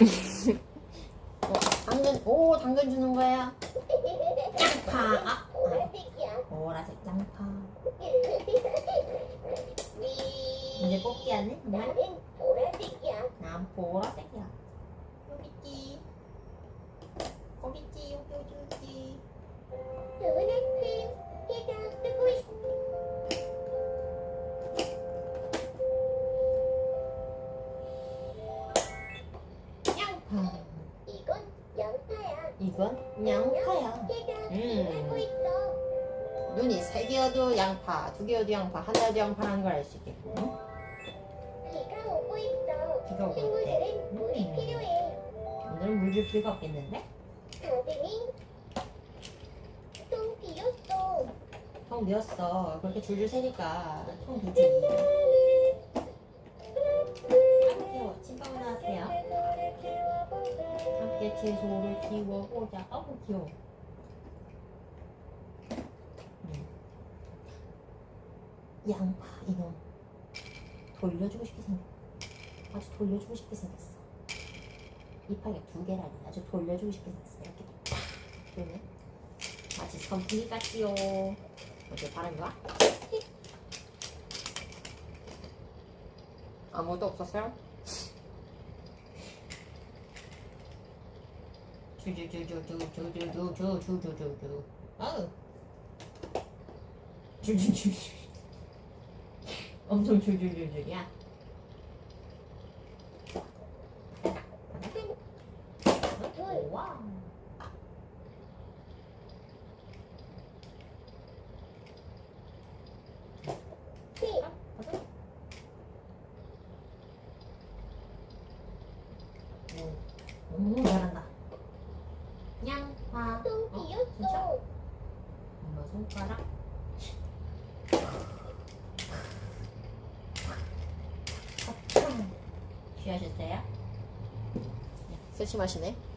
어, 당근, 오, 당근 주는 거야. 양파. 아, 아, 보라색 양파. 이제 뽑기 하네? 정말? 난 보라색이야. 여기 있지. 양파. 이건 양파야. 이건 양파야. 음. 눈이 세 개여도 양파, 두 개여도 양파, 하나여도 양파라는 걸 알 수 있겠고. 비가 오고 있어. 비가 오고 있대. 식물들은 물이 음. 필요해. 오늘은 물 줄 필요가 없겠는데? 다듬이 통 비었어. 통 비었어. 그렇게 줄줄 세니까 통 비지. 채소를 키워보자. 아우 귀여워. 음. 양파 이놈 돌려주고 싶게 생겼. 아주 돌려주고 싶게 생겼어. 이파이가 두 개라니 아주 돌려주고 싶게 생겼어. 이렇게 팍 돌네. 마치 선풍기 같지요. 어때 바람이 와? 아무도 없었어요? 주주주주주주주주주주주주 아우 주주주주 엄청 주주주주야 와 셋. 오, 잘한다. 양파. 통 어, 진짜? 비었어. 엄마 손가락. 취하셨어요? 세심하시네.